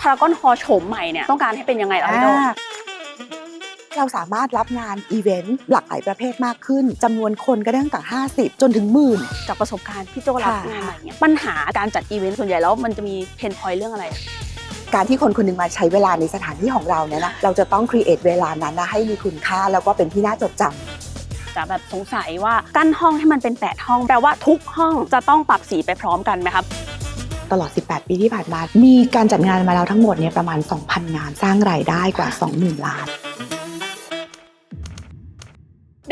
พารากอนฮอโฉมใหม่เนี่ยต้องการให้เป็นยังไงเอาพี่โจอ่าเราสามารถรับงานอีเวนต์หลากหลายประเภทมากขึ้นจำนวนคนก็ได้ตั้งแต่ 50 จนถึงหมื่นจากประสบการณ์พี่โจรับค่ะงานใหม่เนี่ยปัญหาการจัดอีเวนต์ส่วนใหญ่แล้วมันจะมีเพนพอยต์เรื่องอะไรอะการที่คนคนหนึงมาใช้เวลาในสถานที่ของเราเนี่ยนะเราจะต้องครีเอทเวลานั้นนะให้มีคุณค่าแล้วก็เป็นที่น่าจดจำจะแบบสงสัยว่ากั้นห้องให้มันเป็น 8 ห้องแปลว่าทุกห้องจะต้องปรับสีไปพร้อมกันไหมครับ ตลอด 18 ปีที่ผ่านมา มีการจัดงานมาแล้วทั้งหมดเนี่ยประมาณ 2,000 งาน สร้างรายได้กว่า 20,000 ล้าน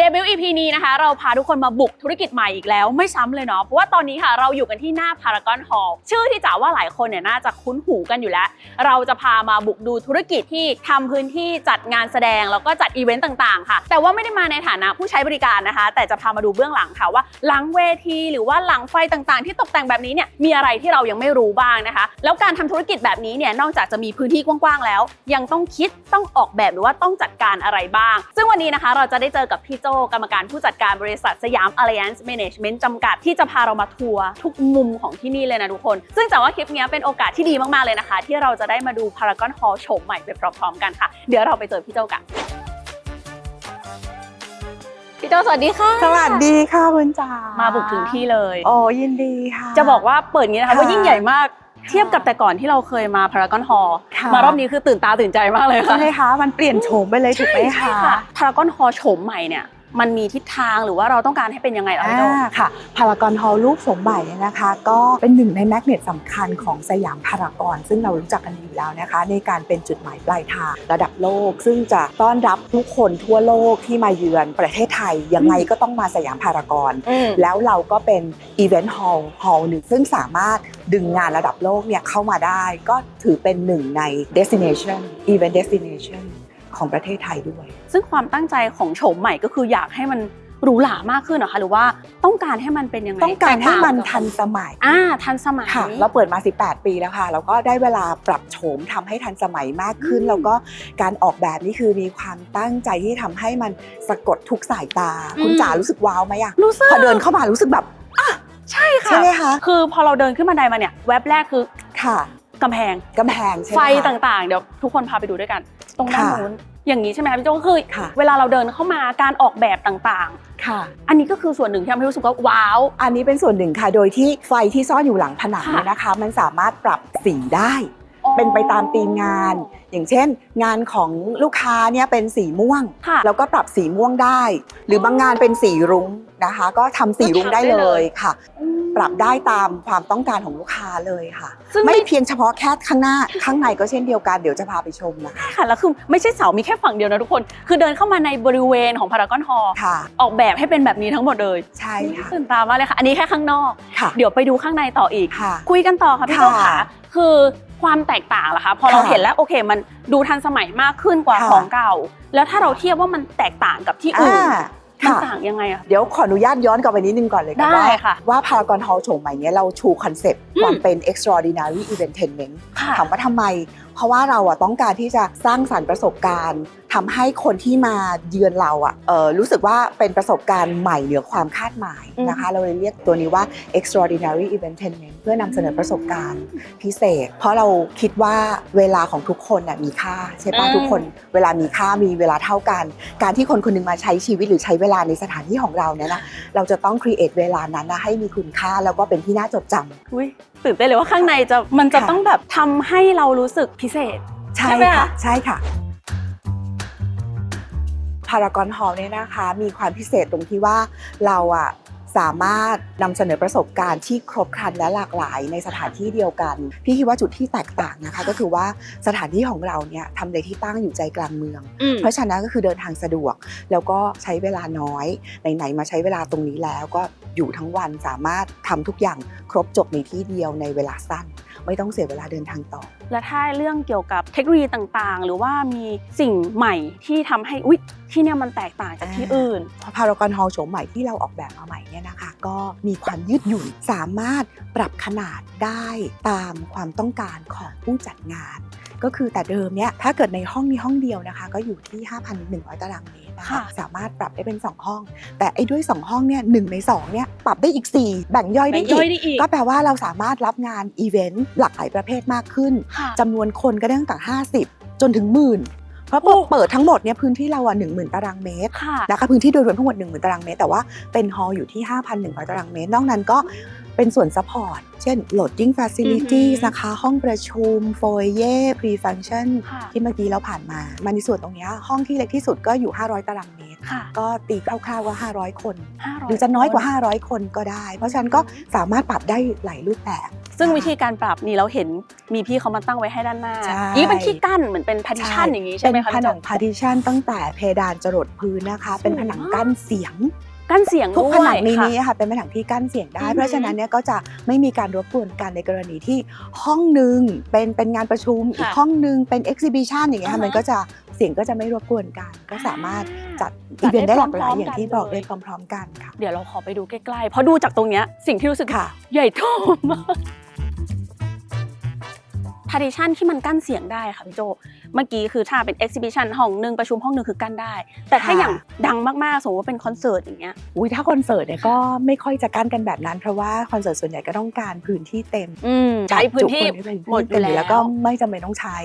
เดบิวต์ EP นี้นะคะ เราพาทุกคนมาบุกธุรกิจใหม่อีกแล้วไม่ซ้ำเลยเนาะเพราะว่าตอนนี้ค่ะเราอยู่กันที่หน้าพารากอนฮอล์ชื่อที่จ๋าว่าหลายคนเนี่ยน่าจะคุ้นหูกันอยู่แล้ว เราจะพามาบุกดูธุรกิจที่ทำพื้นที่จัดงานแสดง แล้วก็จัดอีเวนต์ต่างๆ ค่ะ แต่ว่าไม่ได้มาในฐานะผู้ใช้บริการนะคะ แต่จะพามาดูเบื้องหลังค่ะว่าหลังเวทีหรือว่าหลังไฟต่างๆ ที่ตกแต่งแบบนี้เนี่ยมีอะไรที่เรายังไม่รู้บ้างนะคะ แล้วการทำธุรกิจแบบนี้เนี่ยนอกจากจะมีพื้นที่กว้างๆแล้ว ยังต้องคิดต้องออกแบบหรือว่าต้องจัดการอะไรบ้าง ซึ่งวันนี้นะคะเราจะได้เจอกับพี่โจกรรมการผู้จัดการบริษัทสยาม Alliance Management จำกัดที่จะพาเรามาทัวร์ทุกมุมของที่นี่เลยนะทุกคน ซึ่งจากว่าคลิปเนี้ยเป็นโอกาสที่ดีมาก ๆ เลยนะคะ ที่เราจะได้มาดูพารากอนฮอลล์โฉมใหม่ไปพร้อม ๆ กันค่ะ เดี๋ยวเราไปเจอพี่โจกันพี่โจสวัสดีค่ะ สวัสดีค่ะคุณจ๋ามามาบุกถึงที่เลย โอ้ยินดีค่ะ จะบอกว่าเปิดอย่างนี้นะคะค่ะว่ายิ่งใหญ่มากเทียบกับแต่ก่อนที่เราเคยมาพารากอนฮอลล์ค่ะมารอบนี้คือตื่นตาตื่นใจมากเลยใช่ค่ะไหมคะมันเปลี่ยนโฉมไปเลยถูกไหมใช่คะค่ะพารากอนฮอลล์โฉมใหม่เนี่ย มันมีทิศทางหรือว่าเราต้องการให้เป็นยังไงเหรอพี่โจอ่าค่ะพารากอนฮอลรูปสมบัยเนี่ยนะคะ ก็เป็นหนึ่งในแมกเนตสำคัญของสยามพารากอนซึ่งเรารู้จักกันอยู่แล้วนะคะ ในการเป็นจุดหมายปลายทางระดับโลก ซึ่งจะต้อนรับผู้คนทั่วโลกที่มาเยือนประเทศไทย ยังไงก็ต้องมาสยามพารากอนอืมแล้วเราก็เป็นอีเวนต์ฮอลล์ฮอลล์หนึ่งซึ่งสามารถดึงงานระดับโลกเนี่ยเข้ามาได้ ก็ถือเป็นหนึ่งใน destination event destination ของประเทศไทยด้วย ซึ่งความตั้งใจของโฉมใหม่ก็คืออยากให้มันหรูหรามากขึ้นเหรอคะหรือว่าต้องการให้มันเป็นยังไงต้องการให้มันแตกต่างทันสมัยอ่าทันสมัยค่ะเราเปิดมา 18 ปีแล้วค่ะแล้วก็ได้เวลาปรับโฉมทำให้ทันสมัยมากขึ้นอืมแล้วก็การออกแบบนี่คือมีความตั้งใจที่ทำให้มันสะกดทุกสายตาอืมคุณจ๋ารู้สึกว้าวไหมอะรู้สึกพอเดินเข้ามารู้สึกแบบใช่ค่ะใช่ไหมคะคือพอเราเดินขึ้นบันไดมาเนี่ยแว็บแรกคือค่ะกำแพงกำแพงใช่ไหมไฟคะต่างๆ เดี๋ยวทุกคนพาไปดูด้วยกัน ตรงด้านค่ะนู้นอย่างนี้ใช่ไหมคะพี่โจก็คือ ค่ะ เวลาเราเดินเข้ามาการออกแบบต่างค่ะ ๆ อันนี้ก็คือส่วนหนึ่งที่ทำให้รู้สึกว่าว้าว อันนี้เป็นส่วนหนึ่งค่ะ โดยที่ไฟที่ซ่อนอยู่หลังผนังค่ะ เนี่ยนะคะ มันสามารถปรับสีได้ เป็นไปตามธีมงาน อย่างเช่น งานของลูกค้าเนี่ยเป็นสีม่วง ค่ะแล้วก็ปรับสีม่วงได้ หรือบางงานเป็นสีรุ้งนะคะ ก็ทำสีรุ้งได้เลยค่ะ ปรับได้ตามความต้องการของลูกค้าเลยค่ะ ซึ่งไม่ไม่เพียงเฉพาะแค่ข้างหน้า ข้างในก็เช่นเดียวกันเดี๋ยวจะพาไปชมนะคะค่ะแล้วคือไม่ใช่เสามีแค่ฝั่งเดียวนะทุกคน คือเดินเข้ามาในบริเวณของพารากอนฮอลล์ค่ะ ออกแบบให้เป็นแบบนี้ทั้งหมดเลยใช่ค่ะตื่นตามากเลยค่ะ อันนี้แค่ข้างนอก ค่ะเดี๋ยวไปดูข้างในต่ออีก ค่ะ คุยกันต่อค่ะพี่โจค่ะ ค่ะคือความแตกต่างล่ะคะ พอเราค่ะเห็นแล้วโอเค มันดูทันสมัยมากขึ้นกว่าค่ะ ของเก่า แล้วถ้าเราเทียบว่ามันแตกต่างกับที่อื่น อ่า มันค่ะต่างยังไงอะเดี๋ยวขออนุญาตย้อนกลับไปนิดนึงก่อนเลยได้ว่าค่ะว่าพารากอนฮอลล์โฉมใหม่เนี้ยเราชูคอนเซปต์อืมความเป็น extraordinary entertainment ค่ะถามว่าทำไม เพราะว่าเราอะต้องการที่จะสร้างสรรค์ประสบการณ์ทำให้คนที่มาเยือนเราอะเอ่อรู้สึกว่าเป็นประสบการณ์ใหม่เหนือความคาดหมายนะคะ เราเลยเรียกตัวนี้ว่า extraordinary entertainment เพื่อนำเสนอประสบการณ์พิเศษ เพราะเราคิดว่าเวลาของทุกคนน่ะมีค่าใช่ปะอืมทุกคนเวลามีค่ามีเวลาเท่ากัน การที่คนคนหนึงมาใช้ชีวิตหรือใช้เวลาในสถานที่ของเราเนี่ยนะเราจะต้อง create เวลานั้นนะให้มีคุณค่าแล้วก็เป็นที่น่าจดจำอุ๊ยตื่นเต้นเลยว่าข้างในจะมันจะค่ะต้องแบบทำให้เรารู้สึกพิเศษ ใช่ใช่ไหมค่ะคะใช่ค่ะ พารากอนฮอลเนี่ยนะคะมีความพิเศษตรงที่ว่าเราอะสามารถนำเสนอประสบการณ์ที่ครบครันและหลากหลายในสถานที่เดียวกัน พี่คิดว่าจุดที่แตกต่างนะคะ ก็คือว่าสถานที่ของเราเนี่ยทำเลที่ตั้งอยู่ใจกลางเมืองอืมเพราะฉะนั้นก็คือเดินทางสะดวก แล้วก็ใช้เวลาน้อยไหนๆมาใช้เวลาตรงนี้แล้วก็อยู่ทั้งวันสามารถทำทุกอย่างครบจบในที่เดียวในเวลาสั้น ไม่ต้องเสียเวลาเดินทางต่อ และถ้าเรื่องเกี่ยวกับเทคโนโลยีต่างๆ หรือว่ามีสิ่งใหม่ที่ทำให้อุ๊ยที่เนี่ยมันแตกต่างจากที่อ่าอื่นพารากอนฮอลโฉมใหม่ที่เราออกแบบมาใหม่เนี่ยนะคะ ก็มีความยืดหยุ่นสามารถปรับขนาดได้ตามความต้องการของผู้จัดงาน ก็คือแต่เดิมเนี่ยถ้าเกิดในห้องนี้ห้องเดียวนะคะ ก็อยู่ที่ 5,100 ตารางเมตร นะคะค่ะสามารถปรับได้เป็น 2 ห้อง แต่ไอ้ด้วย 2 ห้องเนี่ยหใน 2เนี่ยปรับได้อีก 4 แบ่งย่อยแบ่ได้งอีย่อยกได้อีกก็แปลว่าเราสามารถรับงานอีเวนต์หลากหลายประเภทมากขึ้นค่ะ จำนวนคนก็ได้ตั้งแต่ 50 จนถึงหมื่นเพราะโอ้ เปิดทั้งหมดเนี่ยพื้นที่เราอะ10,000ตารางเมตร ค่ะ นะคะพื้นที่โดยรวมทั้งหมด10,000ตารางเมตรแต่ว่าเป็นฮอลล์อยู่ที่ 5,100 ตารางเมตร นอกนั้นก็ เป็นส่วนซัพพอร์ต เช่น loading facilities อือหือนะคะ ห้องประชุม foyer pre-function ค่ะที่เมื่อกี้เราผ่านมา มาในส่วนตรงเนี้ยห้องที่เล็กที่สุดก็อยู่ 500 ตารางเมตรค่ะก็ตีคร่าวๆว่า 500 คน500หรือจะน้อยกว่า 500 คนก็ได้ เพราะฉะนั้นก็สามารถปรับได้หลายรูปแบบ ซึ่งวิธีการปรับนี่เราเห็นมีพี่เขามาตั้งไว้ให้ด้านหน้าใช่นี่เป็นที่กั้นเหมือนเป็น partition อย่างนี้ใช่เป็นไหมคะผนังพี่โจ partition ตั้งแต่เพดานจรดพื้นนะคะ เป็นผนังกั้นเสียง กั้นเสียงทุกด้ผวยนังในค่ะนี้ค่ะ เป็นผนังที่กั้นเสียงได้อือหือเพราะฉะนั้นเนี่ยก็จะไม่มีการรบกวนกันในกรณีที่ห้องหนึ่งเป็นเป็นงานประชุมอีกห้องหนึ่งเป็น exhibition อย่างเงี้ยค่ะอ่าฮะมันก็จะเสียงก็จะไม่รบกวนกัน ก็สามารถจัดจัอีดเวนต์ได้หลากหลายได้พร้อมๆอย่างที่กันบอกเลยได้พร้อม ๆ กันค่ะเดี๋ยวเราขอไปดูใกล้ๆเพราะดูจากตรงเนี้ยสิ่งที่รู้สึกค่ะ ใหญ่โตมาก partition ที่มันกั้นเสียงได้ค่ะพี่โจ เมื่อกี้คือถ้าเป็น exhibition ห้องหนึ่งประชุมห้องหนึ่งคือกั้นได้ แต่ถ้าค่ะอย่างดังมากๆสมมติว่าเป็นคอนเสิร์ตอย่างเงี้ยอุ้ยถ้าคอนเสิร์ตเนี่ยก็ไม่ค่อยจะกั้นกันแบบนั้น เพราะว่าคอนเสิร์ตส่วนใหญ่ก็ต้องการพื้นที่เต็มอืมใช้พื้นที่จุคนหมดอยู่แล้วแล้วก็ไม่จำเป็นต้องใช้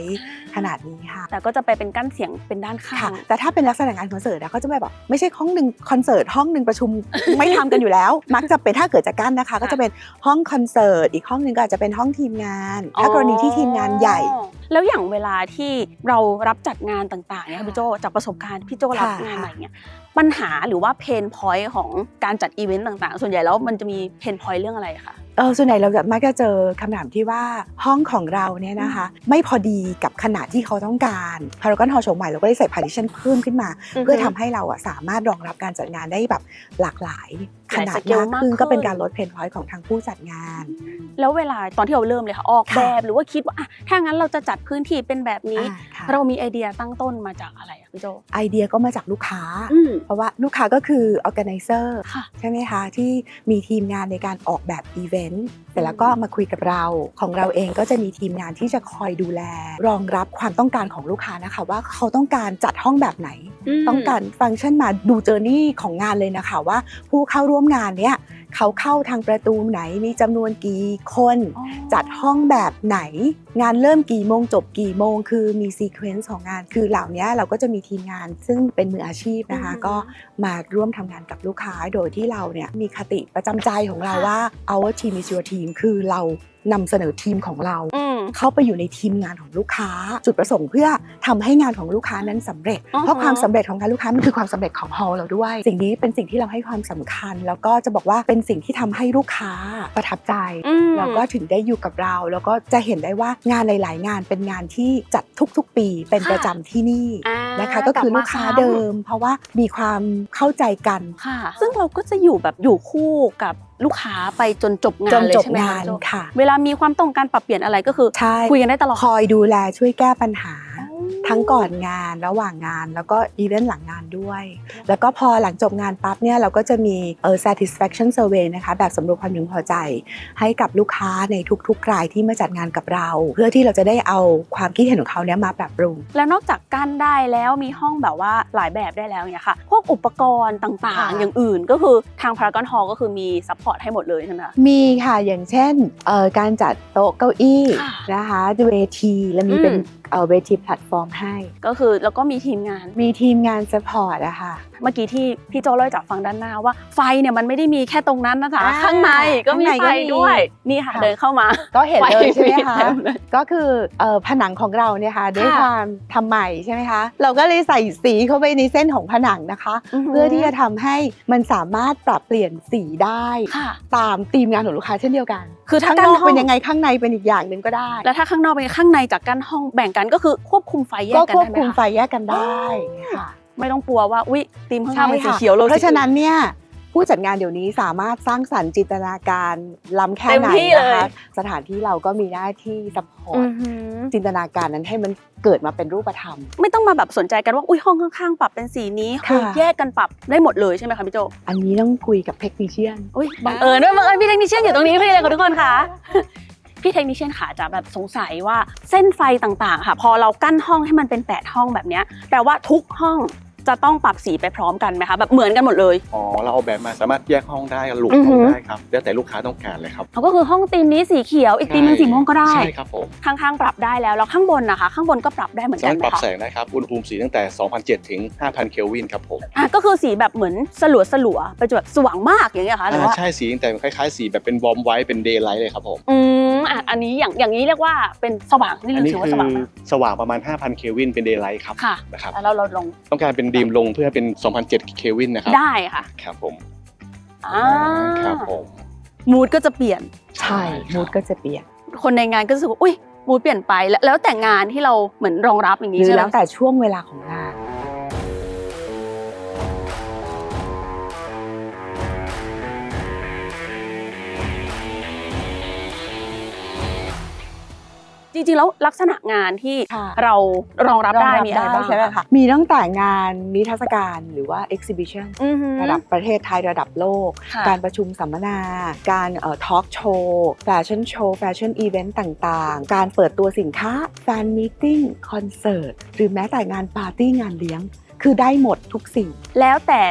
ขนาดนี้ค่ะแต่ก็จะไปเป็นกั้นเสียงเป็นด้านข้าค่ะงแต่ถ้าเป็นลักษณะงานคอนเสิร์ตอะเขาจะไม่แบบไม่ใช่ห้องหนึ่งคอนเสิร์ตห้องหนึ่งประชุมไม่ทำกันอยู่แล้ว มักจะเป็นถ้าเกิดจะกั้นนะคะ ก็จะเป็นห้องคอนเสิร์ตอีกห้องหนึ่งก็อาจจะเป็นห้องทีมงาน ถ้ากรณีที่ทีมงานใหญ่อ๋อแล้วอย่างเวลาที่เรารับจัดงานต่างๆเนี่ยค่ะพี่โจจากประสบการณ์พี่โจรับค่ะ งานใหม่เนี่ยปัญหาหรือว่าเพนพอยต์ของการจัดอีเวนต์ต่างๆ ส่วนใหญ่แล้วมันจะมีเพนพอยต์เรื่องอะไรคะเออส่วนใหญ่เราจะมักจะเจอคำถามที่ว่าห้องของเราเนี่ยนะคะ ไม่พอดีกับขนาดที่เขาต้องการพารากอนฮอลล์โฉมใหม่เราก็ได้ใส่ partition เพิ่มขึ้นมา เพื่อทำให้เราอะสามารถรองรับการจัดงานได้แบบหลากหลายขนาดหลายสเกลมากมากขึ้นขึ้นก็เป็นการลดเพนพอยต์ของทางผู้จัดงาน แล้วเวลาตอนที่เราเริ่มเลยค่ะออกค่ะแบบหรือว่าคิดว่าอะถ้างั้นเราจะจัดพื้นที่เป็นแบบนี้อ่าค่ะเรามีไอเดียตั้งต้นมาจากอะไรอะพี่โจไอเดียก็มาจากลูกค้าอืมเพราะว่าลูกค้าก็คือ organizer ค่ะใช่ไหมคะที่มีทีมงานในการออกแบบอีเวนต์แต่แล้วก็มาคุยกับเราของเราเองก็จะมีทีมงานที่จะคอยดูแล รองรับความต้องการของลูกค้านะคะ ว่าเขาต้องการจัดห้องแบบไหน ต้องการฟังก์ชันมาดูเจอร์นี่ของงานเลยนะคะว่าผู้เข้าร่วมงานเนี้ย เขาเข้าทางประตูไหนมีจำนวนกี่คนอ๋อจัดห้องแบบไหน งานเริ่มกี่โมงจบกี่โมง คือมีซีเควนซ์ของงาน คือเหล่านี้เราก็จะมีทีมงาน ซึ่งเป็นมืออาชีพนะคะอือหือก็มาร่วมทำงานกับลูกค้าโดยที่เราเนี่ยมีคติประจำใจของเราค่ะว่า our team is your team คือเรานำเสนอทีมของเราอืมเข้าไปอยู่ในทีมงานของลูกค้า จุดประสงค์เพื่อทำให้งานของลูกค้านั้นสำเร็จอือฮึเพราะความสำเร็จของการลูกค้ามันคือความสำเร็จของฮอลเราด้วย สิ่งนี้เป็นสิ่งที่เราให้ความสำคัญ แล้วก็จะบอกว่าเป็นสิ่งที่ทำให้ลูกค้าประทับใจอืมแล้วก็ถึงได้อยู่กับเรา แล้วก็จะเห็นได้ว่างานหลาย ๆ งานเป็นงานที่จัดทุก ๆ ปีเป็นค่ะประจำที่นี่อ่านะคะ ก็คือลูกค้าลับมเดิม เพราะว่ามีความเข้าใจกันค่ะซึ่งเราก็จะอยู่แบบอยู่คู่กับลูกค้าไปจนจบงาจนนเลยจบใช่ไหมงาคะนพี่โจค่ะเวลามีความต้องการปรับเปลี่ยนอะไรก็คือใช่คุยกันได้ตลอดคอยดูแลช่วยแก้ปัญหา ทั้งก่อนงานระหว่างงาน แล้วก็อีเวนต์หลังงานด้วย แล้วก็พอหลังจบงานปั๊บเนี่ยเราก็จะมีเออ satisfaction survey นะคะแบบสำรวจความพึงพอใจ ให้กับลูกค้าในทุกๆรายที่มาจัดงานกับเรา เพื่อที่เราจะได้เอาความคิดเห็นของเขาเนี่ยมาปรับปรุง แล้วนอกจากกั้นได้แล้วมีห้องแบบว่าหลายแบบได้แล้วเนี่ยค่ะ พวกอุปกรณ์ต่างค่ะๆอย่างอื่นก็คือทางพารากอนฮอลก็คือมีซัพพอร์ตให้หมดเลยใช่ไหมคะมีค่ะอย่างเช่นเอ่อการจัดโต๊ะเก้าอี้ค่ะนะคะเวทีและมีเป็นอืม เอ่อเวทีแพลตฟอร์มให้ ก็คือแล้วก็มีทีมงาน มีทีมงานสปอร์ตอะค่ะ เมื่อกี้ที่พี่โจเล่าให้จากฟังด้านหน้าว่าไฟเนี่ยมันไม่ได้มีแค่ตรงนั้นนะจ๊ะอ่าข้างในก็มีข้างในไฟก็มีด้วยนี่ค่ะค่ะ เดินเข้ามา ก็เห็นเลยใช่ไหมคะเต็เลยก็คือเอ่อผนังของเราเนี่ยค่ะด้วยความทำใหม่ใช่ไหมคะ เราก็เลยใส่สีเข้าไปในเส้นของผนังนะคะ เพื่อที่จะทำให้มันสามารถปรับเปลี่ยนสีได้ค่ะ ตามธีมงานของลูกค้าเช่นเดียวกันคือถ้าข้างกั้นนอกห้องเป็นยังไงข้างในเป็นอีกอย่างหนึ่งก็ได้ แล้วถ้าข้างนอกเป็นข้างในจากกั้นห้องแบ่งกันก็คือควบคุมไฟแยก็กกันควบได้ไหมคุมไฟคะ แยกกันได้ค่ะ ไม่ต้องกลัวว่าอุ้ยทีมข้างหน้ามันสีค่ะเขียวเราเพราะฉะนั้นสีเนี่ยผู้จัดงานเดี๋ยวนี้สามารถสร้างสรรค์จินตนาการล้ำแค่เต็มไหนที่นะเลยคะสถานที่เราก็มีหน้าที่ซัพพออืร์ตอหือจินตนาการนั้นให้มันเกิดมาเป็นรูปธรรม ไม่ต้องมาแบบสนใจกันว่าอุ้ยห้องข้างๆ ปรับเป็นสีนี้ค่ะคือแยกกันปรับได้หมดเลยใช่ไหมคะพี่โจอันนี้ต้องคุยกับเทคนิชเชียนอุ้ยบังเอิญด้วยบังเอิญพี่เทคนิชเชียนอยู่ตรงนี้พี่เลยค่ะทุกคนค่ะพี่เทคนิชเชียนขาจะแบบสงสัยว่าเส้นไฟต่างๆ ค่ะ พอเรากั้นห้องให้มันเป็น 8 ห้องแบบเนี้ยแปลว่าทุกห้อง จะต้องปรับสีไปพร้อมกันไหมคะแบบเหมือนกันหมดเลย อ๋อ เราเอาแบบมาสามารถแยกห้องได้หลุดอือหืห้องอได้ครับ แล้วแต่ลูกค้าต้องการเลยครับเขาก็คือห้องธีมนี้สีเขียวอีกธีมหนึงสีม่วงก็ได้ ใช่ครับผมข้างๆ ปรับได้แล้วแล้วข้างบนนะคะ ข้างบนก็ปรับได้เหมือนสากัมานรถไหมปรับคะแสงได้ครับ อุณหภูมิสีตั้งแต่ 2,007ถึง 5,000 เคลวินครับผมอะก็คือสีแบบเหมือนสลัวสลัวๆไปจนแบบสว่างมากอย่างเงี้ยค่ะหรืออ่าว่าใช่สีตั้งแต่คล้ายๆ สีแบบเป็นวอร์มไว้เป็นเดย์ไลท์เลยครับผม อืมอะอันนี้อย่างอย่างนี้เรียกว่าเป็นสว่างนี่อันนี้ถือคืว่าอสว่างไหมสว่างประมาณ 5,000 เคลวินเป็นเดย์ไลท์ครับค่ะนะครับ แล้วเราลงต้องการเป็นดีมลงเพื่อเป็น 2,007 เคลวินนะครับ ได้ค่ะครับผมอ่าครับผมมูดก็จะเปลี่ยน ใช่ครับมูดก็จะเปลี่ยน คนในงานก็รู้สึกว่าอุ้ยมูดเปลี่ยนไปแล้วแล้วแต่งานที่เราเหมือนรองรับอย่างหนี้รือใช่ไหมแล้วแต่ช่วงเวลาของงาน ริงๆแล้วลักษณะงานที่ค่ะเรารองรับได้มีอะไรบ้างใช่ไหมคะมีตั้งแต่งานนิทรรศการหรือว่า exhibition อือหือ ระดับประเทศไทยระดับโลก ค่ะ การประชุมสัมมนา การทอล์กโชว์แฟชั่นโชว์แฟชั่นอีเวนต์ต่างๆ การเปิดตัวสินค้าแฟนมีติ้งคอนเสิร์ตหรือแม้แต่งานปาร์ตี้งานเลี้ยง คือได้หมดทุกสิ่งแล้วแต่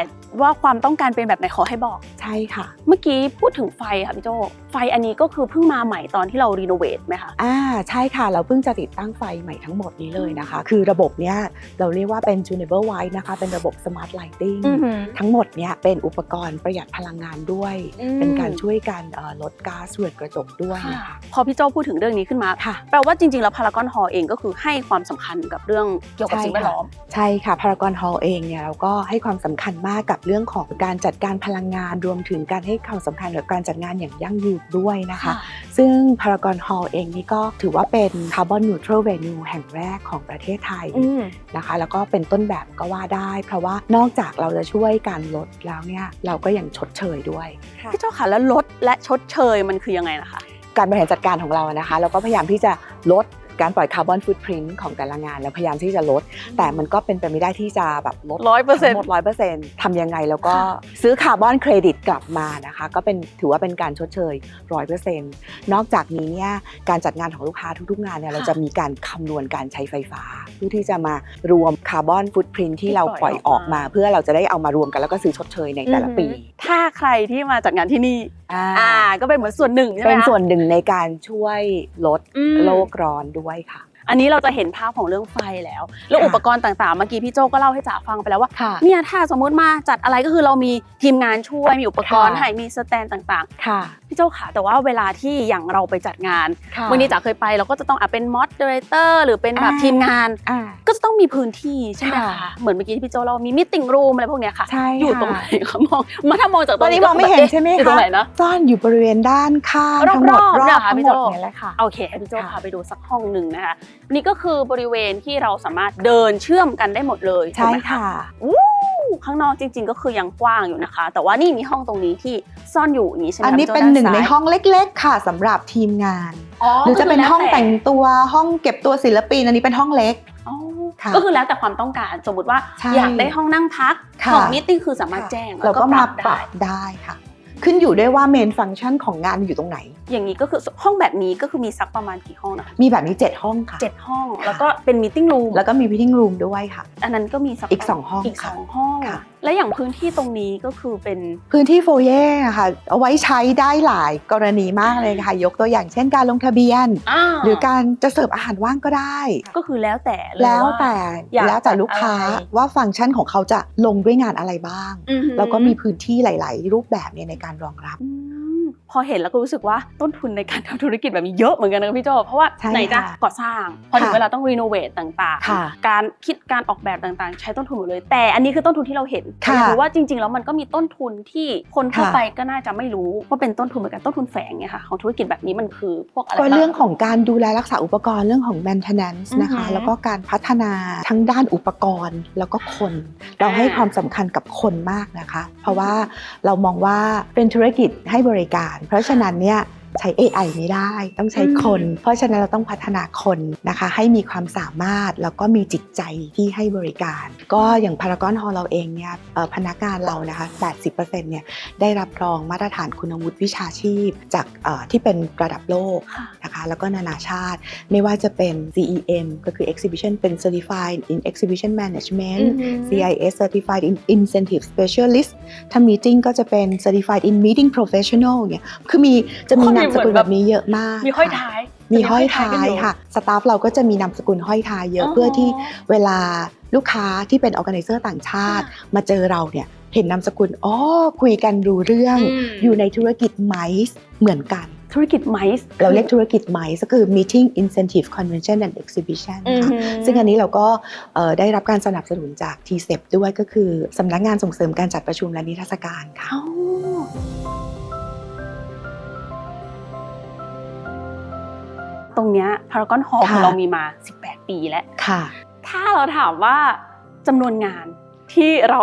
ว่าความต้องการเป็นแบบไหนขอให้บอก ใช่ค่ะ เมื่อกี้พูดถึงไฟค่ะพี่โจ ไฟอันนี้ก็คือเพิ่งมาใหม่ตอนที่เรารีโนเวทไหมคะอ่าใช่ค่ะ เราเพิ่งจะติดตั้งไฟใหม่ทั้งหมดนี้เลยนะคะ คือระบบเนี้ยเราเรียกว่าเป็น Juniper White นะคะ เป็นระบบ Smart Lighting ทั้งหมดเนี้ยเป็นอุปกรณ์ประหยัดพลังงานด้วย เป็นการช่วยกันเอ่อลดก๊าซเรือนกระจกด้วยค่ะนะคะพอพี่โจพูดถึงเรื่องนี้ขึ้นมาค่ะแปลว่าจริง ๆ แล้วพารากอนฮอลเองก็คือให้ความสำคัญกับเรื่องเกี่ยวกับใช่สิ่งแวดล้อม ใช่ค่ะพารากอนฮอลเองเนี่ยเราก็ให้ความสำคัญมากกับเรื่องของการจัดการพลังงานรวมถึงการให้ความสำคัญกับการจัดงานอย่างยั่งยืนด้วยนะคะ ซึ่งพารากอนฮอลเองนี่ก็ถือว่าเป็นคาร์บอนนิวทรัลเวนิวแห่งแรกของประเทศไทยอืมนะคะ แล้วก็เป็นต้นแบบก็ว่าได้ เพราะว่านอกจากเราจะช่วยการลดแล้วเนี่ยเราก็ยังชดเชยด้วยพี่โจค่ะแล้วลดและชดเชยมันคือยังไงนะคะ การบริหารจัดการของเราอะนะคะ เราก็พยายามที่จะลด การปล่อยคาร์บอนฟุตพิ้นของแต่ละงานแล้วพยายามที่จะลด แต่มันก็เป็นไปไม่ได้ที่จะแบบลด100%ทั้งหมดร้อยเปอร์เซ็นต์ทำยังไงแล้วก็ซื้อคาร์บอนเครดิตกลับมานะคะก็เป็นถือว่าเป็นการชดเชยร้อยเปอร์เซ็นต์นอกจากนี้เนี่ยการจัดงานของลูกค้าทุกๆงานเนี่ยค่ะเราจะมีการคำนวณการใช้ไฟฟ้า เพื่อที่จะมารวมคาร์บอนฟุตพิ้นที่เราปล่อยออกมา เพื่อเราจะได้เอามารวมกันแล้วก็ซื้อชดเชยในแต่ละปี ถ้าใครที่มาจัดงานที่นี่ อ่าอ่า ก็เป็นเหมือนส่วนหนึ่งใช่ไหมเป็นคะ ส่วนหนึ่งในการช่วยลดอืม โลกร้อนด้วยค่ะ อันนี้เราจะเห็นภาพของเรื่องไฟแล้ว แล้วค่ะอุปกรณ์ต่างๆ เมื่อกี้พี่โจก็เล่าให้จ๋าฟังไปแล้วว่าค่ะเนี่ยถ้าสมมุติมาจัดอะไรก็คือเรามีทีมงานช่วย มีอุปกรณ์ค่ะให้มีสแตนต่างค่ะๆพี่โจค่ะ แต่ว่าเวลาที่อย่างเราไปจัดงานค่ะบางทีจ๋าเคยไปเราก็จะต้องอะเป็นมอดเดเรเตอร์หรือเป็นแบบอ่าทีมงานอ่าก็จะต้องมีพื้นที่ใช่ไหมค่ะคะเหมือนเมื่อกี้ที่พี่โจเรามีมิ팅รูมอะไรพวกเนี้ยค่ะใช่อยู่ตรงไหนค่ะคะมองมาถ้ามองจากตตรอนงนี้นี้มองไม่เห็นใช่ไหมอยู่ตรงคะไหนนะซ่อนอยู่บริเวณด้านข้างรอบๆทั้งหมดรอเนี่ยบค่ะทั้งพี่หมโจ้ดเนี่ยแหละค่ะโอเคให้พี่โจค่ะพาไปดูสักห้องหนึ่งนะคะนี่ก็คือบริเวณที่เราสามารถเดินเชื่อมกันได้หมดเลยใช่ถูกไหมค่ะข้างนอกจริง ๆ ก็คือยังกว้างอยู่นะคะ แต่ว่านี่มีห้องตรงนี้ที่ซ่อนอยู่อย่างนี้ใช่ไหมอันนี้คะเป็นพี่โจ้หนึ่งในด้าซ้ายห้องเล็ก ๆ ค่ะสำหรับทีมงานอ๋อหรือจะเป็นก็คืห้องล้วแต่งตัวห้องเก็บตัวศิลปินอันนี้เป็นห้องเล็กอ๋อค่ะก็คือแล้วแต่ความต้องการสมมติว่าใช่อยากได้ห้องนั่งพักค่ะห้องมิ팅คือสามารถแจ้งเราก็มาปได้รับได้ค่ะ ขึ้นอยู่ด้วยว่าเมนฟังก์ชันของงานอยู่ตรงไหน อย่างนี้ก็คือห้องแบบนี้ก็คือมีสักประมาณกี่ห้องนะคะมีแบบนี้ 7 ห้องค่ะเจ็ดห้อง แล้วก็เป็นมิ팅รูมแล้วก็มีพิทิ้งรูมด้วยค่ะ อันนั้นก็มีสักอีกสองห้องอีกค่ะสองห้องค่ะ และอย่างพื้นที่ตรงนี้ก็คือเป็นพื้นที่โฟเย่ค่ะ เอาไว้ใช้ได้หลายกรณีมากเลยค่ะ ยกตัวอย่างเช่นการลงทะเบียน หรือการจะเสิร์ฟอาหารว่างก็ได้ ก็คือแล้วแต่เยแล้วาแต่อยากแล้วแต่ลูกค้าอะไรว่าฟังก์ชันของเขาจะลงด้วยงานอะไรบ้างอือหือแล้วก็มีพื้นที่หลาย ๆ รูปแบบเนี่ยในการรองรับอืม พอเห็นแล้วก็รู้สึกว่าต้นทุนในการทำธุรกิจแบบนี้เยอะเหมือนกันนะพี่โจเพราะว่าใช่ไหนจะค่ะก่อสร้าง พอถึงค่ะเวลาต้องรีโนเวทต่างค่ะๆการคิดการออกแบบต่างๆ ใช้ต้นทุนหมดเลย แต่อันนี้คือต้นทุนที่เราเห็นค่ะอยากรู้ว่าจริง ๆ แล้วมันก็มีต้นทุนที่คนทั่วค่ะไปก็น่าจะไม่รู้ว่าเป็นต้นทุนเหมือนกันต้นทุนแฝงเนี่ยค่ะของธุรกิจแบบนี้มันคือพวกอะไรก็บ้างเรื่องของการดูแลรักษาอุปกรณ์เรื่องของ maintenance นะคะอือหือแล้วก็การพัฒนาทั้งด้านอุปกรณ์แล้วก็คน เราให้อ่าความสำคัญกับคนมากนะคะ เพราะว่าเรามองว่าเป็นธุรกิจให้บริการเพราะฉะนั้นเนี่ย ใช้ AI ไม่ได้ต้องใช้คน เพราะฉะนั้นเราต้องพัฒนาคนนะคะ ให้มีความสามารถแล้วก็มีจิตใจที่ให้บริการ ก็อย่างพารากอนฮอลเราเองเนี่ยเอ่อพนักงานเรานะคะ 80%เนี่ยได้รับรองมาตรฐานคุณวุฒิวิชาชีพ จากเอ่อที่เป็นระดับโลกค่ะนะคะแล้วก็นานาชาติ ไม่ว่าจะเป็น CEM ก็คือ Exhibition เป็น Certified in Exhibition Management CIS Certified in Incentive Specialist ถ้า Meeting ก็จะเป็น Certified in Meeting Professional เนี่ยคือมีจะมีเขามีนามสกุลเหมือนแบแบบบนี้เยอะมากมีห้อยค่ะท้าย มีห้อยท้ากันยอยู่ค่ะสตาฟเราก็จะมีนามสกุลห้อยท้ายเยอะอ๋อเพื่อที่เวลาลูกค้าที่เป็น Organizer ต่างชาติ มาเจอเราเนี่ยเห็นนามสกุลอ๋อคุยกันรู้เรื่องมอยู่ในธุรกิจไหมเหมือนกันธุรกิจไมซ์เราเรียกธุรกิจไหมก็คือ Meeting Incentive Convention and Exhibition อือค่ะหือซึ่งอันนี้เราก็เอ่อได้รับการสนับสนุนจาก t c e p ด้วยก็คือสำนักงานส่งเสริมการจัดประชุมและนิทรรศการค่ะ ตรงเนี้ยพารากอนฮอลค่ะของเรามีมา 18 ปีแล้วค่ะ ถ้าเราถามว่าจำนวนงานที่เรา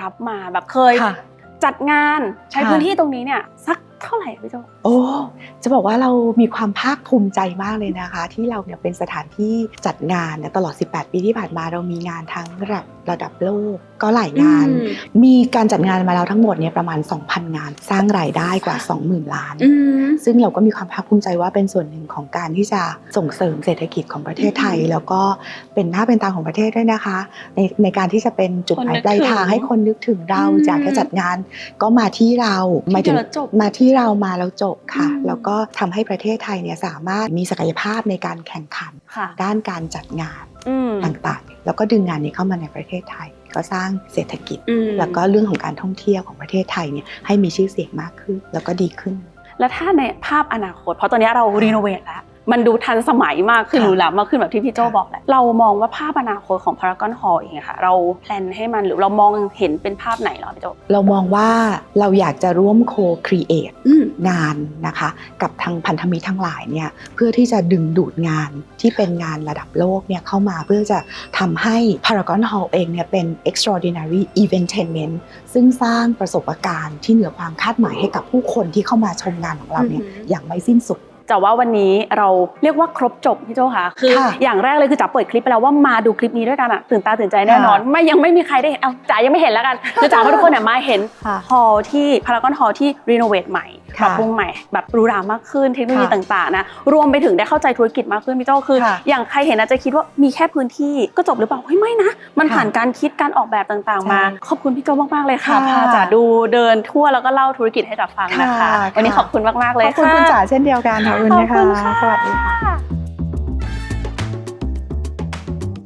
รับมาแบบเคยค่ะจัดงานใช้ค่ะพื้นที่ตรงนี้เนี่ยสักเท่าไหร่อะพี่โจโอ้จะบอกว่าเรามีความภาคภูมิใจมากเลยนะคะ ที่เราเนี่ยเป็นสถานที่จัดงานเนี่ยตลอด 18 ปีที่ผ่านมาเรามีงานทั้งระดับระดับโลก ก็หลายงานอืมมีการจัดงานมาแล้วทั้งหมดเนี่ยประมาณ 2,000 งาน สร้างรายได้กว่า 20,000 ล้านอืมซึ่งเราก็มีความภาคภูมิใจว่าเป็นส่วนหนึ่งของการที่จะส่งเสริมเศรษฐกิจของประเทศไทยอืมแล้วก็เป็นหน้าเป็นตาของประเทศด้วยนะคะ ในในการที่จะเป็นจุดหมายปลายทางให้คนนึกถึงเราอืมจากจะจัดงานก็มาที่เราหมายถึงที่เดียวแล้วจบมาที่เรามาแล้วจบค่ะอืมแล้วก็ทำให้ประเทศไทยเนี่ยสามารถมีศักยภาพในการแข่งขันค่ะด้านการจัดงานอืมต่างๆ แล้วก็ดึงงานนี้เข้ามาในประเทศไทย ก็สร้างเศรษฐกิจอืมแล้วก็เรื่องของการท่องเที่ยวของประเทศไทยเนี่ยให้มีชื่อเสียงมากขึ้นแล้วก็ดีขึ้น แล้วถ้าในภาพอนาคต เพราะตอนนี้เรารีโนเวทแล้ว มันดูทันสมัยมากขึ้นค่ะหรูหรามากขึ้นแบบที่พี่โจค่ะบอกแหละเรามองว่าภาพอนาคตของพารากอนฮอลเองอะค่ะเราแพลนให้มันหรือเรามองเห็นเป็นภาพไหนเหรอพี่โจเรามองว่าเราอยากจะร่วมโคครีเอทอืมงานนะคะ กับทางพันธมิตรทั้งหลายเนี่ยเพื่อที่จะดึงดูดงานที่เป็นงานระดับโลกเนี่ยเข้ามาเพื่อจะทำให้ Paragon Hall เองเนี่ยเป็น extraordinary eventainment ซึ่งสร้างประสบการณ์ที่เหนือความคาดหมายให้กับผู้คนที่เข้ามาชมงานของเราเนี่ยอือหือออย่างไม่สิ้นสุด แต่ว่าวันนี้เราเรียกว่าครบจบพี่โจค่ะคือค่ะอย่างแรกเลยคือจ๋าเปิดคลิปไปแล้วว่ามาดูคลิปนี้ด้วยกันอะตื่นตาตื่นใจแน่นอนค่ะไม่ยังไม่มีใครได้เห็นเอาจ๋ายังไม่เห็นแล้วกันคือจ๋าว่าทุกคนเนี่ยมาเห็นค่ะฮอลล์ที่พารากอนฮอลล์ที่รีโนเวทใหม่ปค่ะรับปรุงใหม่แบบหรูหรามากขึ้นเทคโนโลยีค่ะต่างๆนะรวมไปถึงได้เข้าใจธุรกิจมากขึ้นพี่โจคือค่ะอย่างใครเห็นอาจจะคิดว่ามีแค่พื้นที่ก็จบหรือเปล่าเฮ้ยไม่นะมันค่ะผ่านการคิดการออกแบบต่างๆ มาใช่ขอบคุณพี่โจมากๆเลยค่ะค่ะพาจ๋าดูเดินทั่วแล้วก็เล่าธุรกิจให้จ๋าฟังนะคะค่ะวันนี้ขอบคุณมากๆเลยขอบคุณค่ะคุณจ๋าเช่นเดียวกันขอบคุณนะขอบคะคุณค่ะสวัสดีค่ะ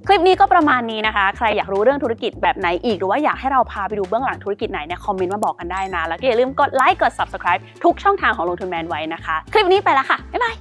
คลิปนี้ก็ประมาณนี้นะคะ ใครอยากรู้เรื่องธุรกิจแบบไหนอีก หรือว่าอยากให้เราพาไปดูเบื้องหลังธุรกิจไหนเนี่ย คอมเมนต์มาบอกกันได้นะ แล้วก็อย่าลืมกดไลค์ กด subscribe ทุกช่องทางของลงทุนแมนไว้นะคะ คลิปนี้ไปแล้วค่ะ บ๊ายบาย